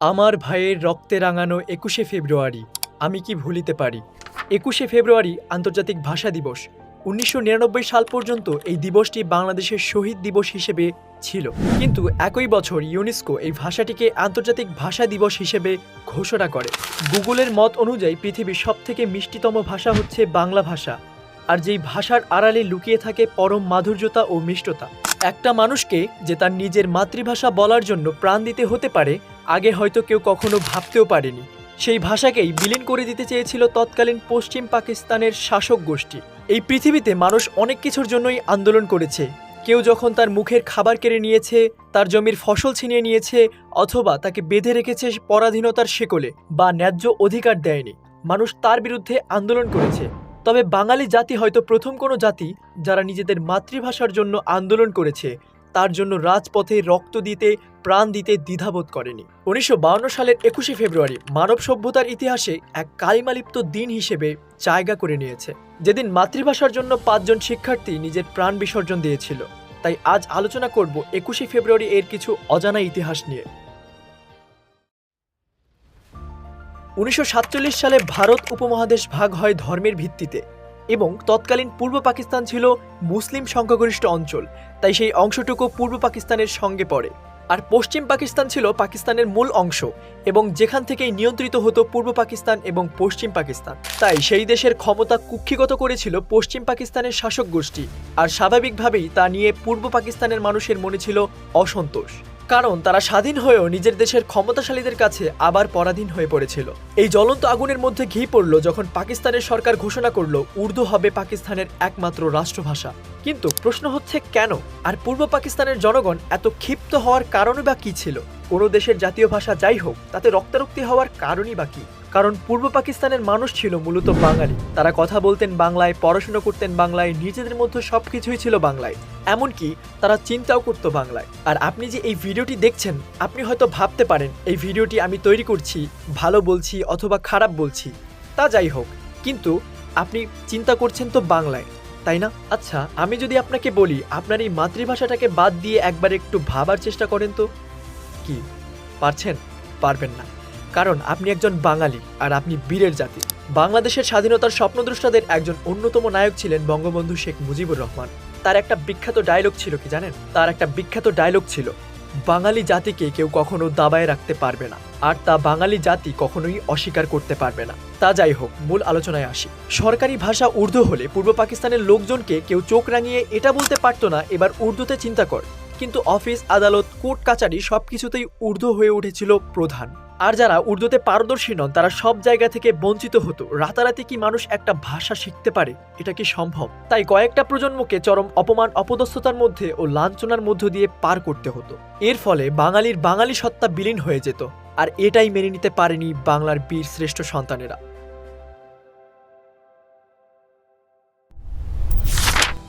আমার ভাইয়ের রক্তে রাঙানো একুশে ফেব্রুয়ারি, আমি কি ভুলিতে পারি? একুশে ফেব্রুয়ারি, আন্তর্জাতিক ভাষা দিবস। উনিশশো নিরানব্বই সাল পর্যন্ত এই দিবসটি বাংলাদেশের শহীদ দিবস হিসেবে ছিল। কিন্তু একই বছর ইউনেস্কো এই ভাষাটিকে আন্তর্জাতিক ভাষা দিবস হিসেবে ঘোষণা করে। গুগলের মত অনুযায়ী পৃথিবীর সবথেকে মিষ্টিতম ভাষা হচ্ছে বাংলা ভাষা। আর যেই ভাষার আড়ালে লুকিয়ে থাকে পরম মাধুর্যতা ও মিষ্টতা। একটা মানুষকে যে তার নিজের মাতৃভাষা বলার জন্য প্রাণ দিতে হতে পারে, আগে হয়তো কেউ কখনো ভাবতেও পারেনি। সেই ভাষাকেই বিলীন করে দিতে চেয়েছিল তৎকালীন পশ্চিম পাকিস্তানের শাসক গোষ্ঠী। এই পৃথিবীতে মানুষ অনেক কিছুর জন্যই আন্দোলন করেছে। কেউ যখন তার মুখের খাবার কেড়ে নিয়েছে, তার জমির ফসল ছিনিয়ে নিয়েছে, অথবা তাকে বেঁধে রেখেছে পরাধীনতার শেকলে বা ন্যায্য অধিকার দেয়নি, মানুষ তার বিরুদ্ধে আন্দোলন করেছে। তবে বাঙালি জাতি হয়তো প্রথম কোনো জাতি যারা নিজেদের মাতৃভাষার জন্য আন্দোলন করেছে, তার জন্য রাজপথে রক্ত দিতে, প্রাণ দিতে দ্বিধাবোধ করেনি। উনিশশো সালের একুশে ফেব্রুয়ারি মানব সভ্যতার ইতিহাসে এক কালিমালিপ্ত দিন হিসেবে জায়গা করে নিয়েছে। যেদিন মাতৃভাষার জন্য পাঁচজন শিক্ষার্থী নিজের প্রাণ বিসর্জন দিয়েছিল, তাই আজ আলোচনা করব একুশে ফেব্রুয়ারি এর কিছু অজানা ইতিহাস নিয়ে। উনিশশো সাতচল্লিশ সালে ভারত উপমহাদেশ ভাগ হয় ধর্মের ভিত্তিতে এবং তৎকালীন পূর্ব পাকিস্তান ছিল মুসলিম সংখ্যাগরিষ্ঠ অঞ্চল, তাই সেই অংশটুকু পূর্ব পাকিস্তানের সঙ্গে পড়ে। আর পশ্চিম পাকিস্তান ছিল পাকিস্তানের মূল অংশ এবং যেখান থেকেই নিয়ন্ত্রিত হতো পূর্ব পাকিস্তান এবং পশ্চিম পাকিস্তান। তাই সেই দেশের ক্ষমতা কুক্ষিগত করেছিল পশ্চিম পাকিস্তানের শাসক গোষ্ঠী আর স্বাভাবিকভাবেই তা নিয়ে পূর্ব পাকিস্তানের মানুষের মনে ছিল অসন্তোষ। কারণ তারা স্বাধীন হয়েও নিজের দেশের ক্ষমতাশালীদের কাছে আবার পরাধীন হয়ে পড়েছিল। এই জ্বলন্ত আগুনের মধ্যে ঘি পড়ল যখন পাকিস্তানের সরকার ঘোষণা করল, উর্দু হবে পাকিস্তানের একমাত্র রাষ্ট্রভাষা। কিন্তু প্রশ্ন হচ্ছে কেন? আর পূর্ব পাকিস্তানের জনগণ এত ক্ষিপ্ত হওয়ার কারণই বা কী ছিল? কোনো দেশের জাতীয় ভাষা যাই হোক, তাতে রক্তারক্তি হওয়ার কারণই বা কী? কারণ পূর্ব পাকিস্তানের মানুষ ছিল মূলত বাঙালি। তারা কথা বলতেন বাংলায়, পড়াশোনা করতেন বাংলায়, নিজেদের মধ্যে সব কিছুই ছিল বাংলায়। এমনকি তারা চিন্তাও করতো বাংলায়। আর আপনি যে এই ভিডিওটি দেখছেন, আপনি হয়তো ভাবতে পারেন, এই ভিডিওটি আমি তৈরি করছি, ভালো বলছি অথবা খারাপ বলছি, তা যাই হোক। কিন্তু আপনি চিন্তা করছেন তো বাংলায়, তাই না? আচ্ছা আমি যদি আপনাকে বলি, আপনার এই মাতৃভাষাটাকে বাদ দিয়ে একবার একটু ভাবার চেষ্টা করেন তো? কি, পারছেন? পারবেন না। কারণ আপনি একজন বাঙালি আর আপনি বীরের জাতি। বাংলাদেশের স্বাধীনতার স্বপ্নদ্রষ্টাদের একজন অন্যতম নায়ক ছিলেন বঙ্গবন্ধু শেখ মুজিবুর রহমান। তার একটা বিখ্যাত ডায়লগ ছিল কি জানেন? তার একটা বিখ্যাত ডায়লগ ছিল, বাঙালি জাতিকে কেউ কখনো দাবায় রাখতে পারবে না, আর তা বাঙালি জাতি কখনোই অস্বীকার করতে পারবে না। তা যাই হোক, মূল আলোচনায় আসি। সরকারি ভাষা উর্দু হলে পূর্ব পাকিস্তানের লোকজনকে কেউ চোখ রাঙিয়ে এটা বলতে পারতো না, এবার উর্দুতে চিন্তা কর। কিন্তু অফিস, আদালত, কোর্ট, কাচারি সবকিছুতেই উর্দু হয়ে উঠেছিল প্রধান। আর যারা উর্দুতে পারদর্শী নন, তারা সব জায়গা থেকে বঞ্চিত হতো। রাতারাতি কি মানুষ একটা ভাষা শিখতে পারে? এটা কি সম্ভব? তাই কয়েকটা প্রজন্মকে চরম অপমান, অপদস্থতার মধ্যে ও লাঞ্ছনার মধ্য দিয়ে পার করতে হতো। এর ফলে বাঙালির বাঙালি সত্তা বিলীন হয়ে যেত। আর এটাই মেনে নিতে পারেনি বাংলার বীর শ্রেষ্ঠ সন্তানেরা।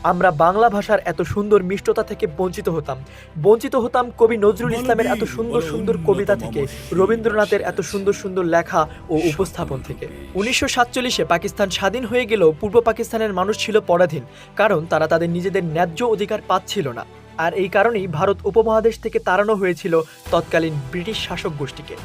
আমরা বাংলা ভাষার এত সুন্দর মিষ্টতা থেকে বঞ্চিত হতাম। বঞ্চিত হতাম কবি নজরুল ইসলামের এত সুন্দর সুন্দর কবিতা থেকে, রবীন্দ্রনাথের এত সুন্দর সুন্দর লেখা ও উপস্থাপন থেকে। উনিশশো সাতচল্লিশে পাকিস্তান স্বাধীন হয়ে গেলেও পূর্ব পাকিস্তানের মানুষ ছিল পরাধীন, কারণ তারা তাদের নিজেদের ন্যায্য অধিকার পাচ্ছিল না। আর এই কারণেই ভারত উপমহাদেশ থেকে তাড়ানো হয়েছিল তৎকালীন ব্রিটিশ শাসক গোষ্ঠীকে।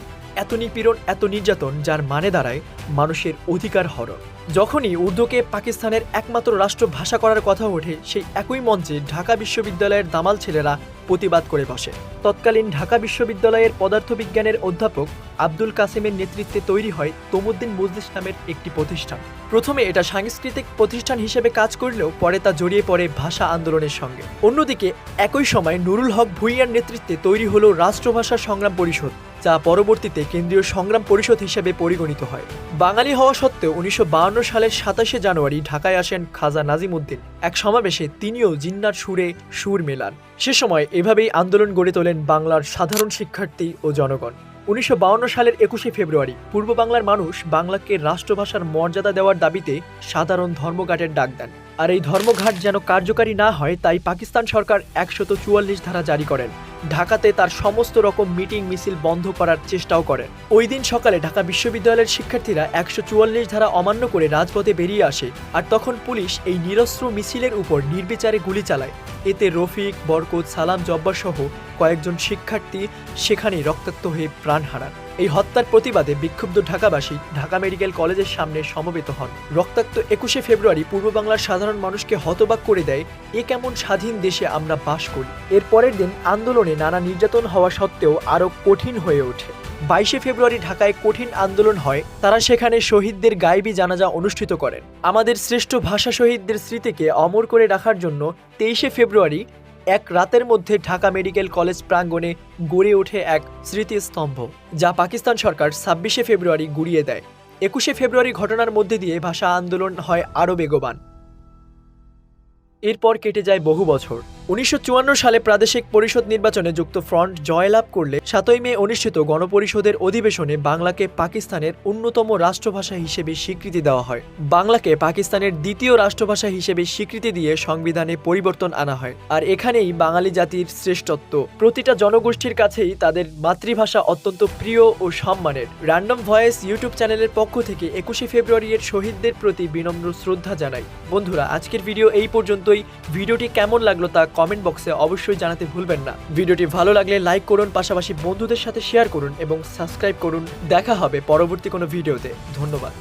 এত নিপীড়ন, এত নির্যাতন, যার মানে দাঁড়ায় মানুষের অধিকার হরণ। যখনই উর্দুকে পাকিস্তানের একমাত্র রাষ্ট্র ভাষা করার কথা ওঠে, সেই একই মঞ্চে ঢাকা বিশ্ববিদ্যালয়ের দামাল ছেলেরা প্রতিবাদ করে বসে। তৎকালীন ঢাকা বিশ্ববিদ্যালয়ের পদার্থবিজ্ঞানের অধ্যাপক আব্দুল কাসিমের নেতৃত্বে তৈরি হয় তমুদ্দিন মজলিস নামের একটি প্রতিষ্ঠান। প্রথমে এটা সাংস্কৃতিক প্রতিষ্ঠান হিসেবে কাজ করলেও পরে তা জড়িয়ে পড়ে ভাষা আন্দোলনের সঙ্গে। অন্যদিকে একই সময় নুরুল হক ভুইয়ার নেতৃত্বে তৈরি হলো রাষ্ট্রভাষা সংগ্রাম পরিষদ, যা পরবর্তীতে কেন্দ্রীয় সংগ্রাম পরিষদ হিসেবে পরিগণিত হয়। বাঙালি হওয়া সত্ত্বেও উনিশশো সালের সাতাশে জানুয়ারি ঢাকায় আসেন খাজা নাজিমুদ্দিন। এক সমাবেশে তিনিও জিন্নার সুরে সুর মেলান। সে সময় এভাবেই আন্দোলন গড়ে তোলেন বাংলার সাধারণ শিক্ষার্থী ও জনগণ। উনিশশো সালের একুশে ফেব্রুয়ারি পূর্ব বাংলার মানুষ বাংলাকে রাষ্ট্রভাষার মর্যাদা দেওয়ার দাবিতে সাধারণ ধর্মঘাটের ডাক দেন। আর এই ধর্মঘাট যেন কার্যকারী না হয়, তাই পাকিস্তান সরকার একশত চুয়াল্লিশ ধারা জারি করেন। ঢাকাতে তার সমস্ত রকম মিটিং মিছিল বন্ধ করার চেষ্টাও করেন। ওই দিন সকালে ঢাকা বিশ্ববিদ্যালয়ের শিক্ষার্থীরা একশো চুয়াল্লিশ ধারা অমান্য করে রাজপথে বেরিয়ে আসে আর তখন পুলিশ এই নিরস্ত্র মিছিলের উপর নির্বিচারে গুলি চালায়। এতে রফিক, বরকত, সালাম জব্বার সহ কয়েকজন শিক্ষার্থী সেখানেই রক্তাক্ত হয়ে প্রাণ হারান। এই হত্যার প্রতিবাদে বিক্ষুব্ধ ঢাকাবাসী ঢাকা মেডিকেল কলেজের সামনে সমবেত হন। রক্তাক্ত একুশে ফেব্রুয়ারি পূর্ব বাংলার সাধারণ মানুষকে হতবাক করে দেয়, এ কেমন স্বাধীন দেশে আমরা বাস করি। এর পরের দিন আন্দোলনে নানা নির্যাতন হওয়া সত্ত্বেও আরও কঠিন হয়ে ওঠে। বাইশে ফেব্রুয়ারি ঢাকায় কঠিন আন্দোলন হয়, তারা সেখানে শহীদদের গায়েবী জানাজা অনুষ্ঠিত করেন। আমাদের শ্রেষ্ঠ ভাষা শহীদদের স্মৃতিকে অমর করে রাখার জন্য তেইশে ফেব্রুয়ারি এক রাতের মধ্যে ঢাকা মেডিকেল কলেজ প্রাঙ্গণে গড়ে ওঠে এক স্মৃতিস্তম্ভ, যা পাকিস্তান সরকার ছাব্বিশে ফেব্রুয়ারি গুড়িয়ে দেয়। একুশে ফেব্রুয়ারি ঘটনার মধ্যে দিয়ে ভাষা আন্দোলন হয় আরও বেগবান। এরপর কেটে যায় বহু বছর। উনিশশো চুয়ান্ন সালে প্রাদেশিক পরিষদ নির্বাচনে যুক্ত ফ্রন্ট জয়লাভ করলে সাতই মে অনুষ্ঠিত গণপরিষদের অধিবেশনে বাংলাকে পাকিস্তানের অন্যতম রাষ্ট্রভাষা হিসেবে স্বীকৃতি দেওয়া হয়। বাংলাকে পাকিস্তানের দ্বিতীয় রাষ্ট্রভাষা হিসেবে স্বীকৃতি দিয়ে সংবিধানে পরিবর্তন আনা হয়। আর এখানেই বাঙালি জাতির শ্রেষ্ঠত্ব। প্রতিটা জনগোষ্ঠীর কাছেই তাদের মাতৃভাষা অত্যন্ত প্রিয় ও সম্মানের। র্যান্ডম ভয়েস ইউটিউব চ্যানেলের পক্ষ থেকে একুশে ফেব্রুয়ারি এর শহীদদের প্রতি বিনম্র শ্রদ্ধা জানাই। বন্ধুরা, আজকের ভিডিও এই পর্যন্তই। ভিডিওটি কেমন লাগল তা কমেন্ট বক্সে অবশ্যই জানাতে ভুলবেন না। ভিডিওটি ভালো লাগলে লাইক করুন, পাশাপাশি বন্ধুদের সাথে শেয়ার করুন এবং সাবস্ক্রাইব করুন। দেখা হবে পরবর্তী কোনো ভিডিওতে। ধন্যবাদ।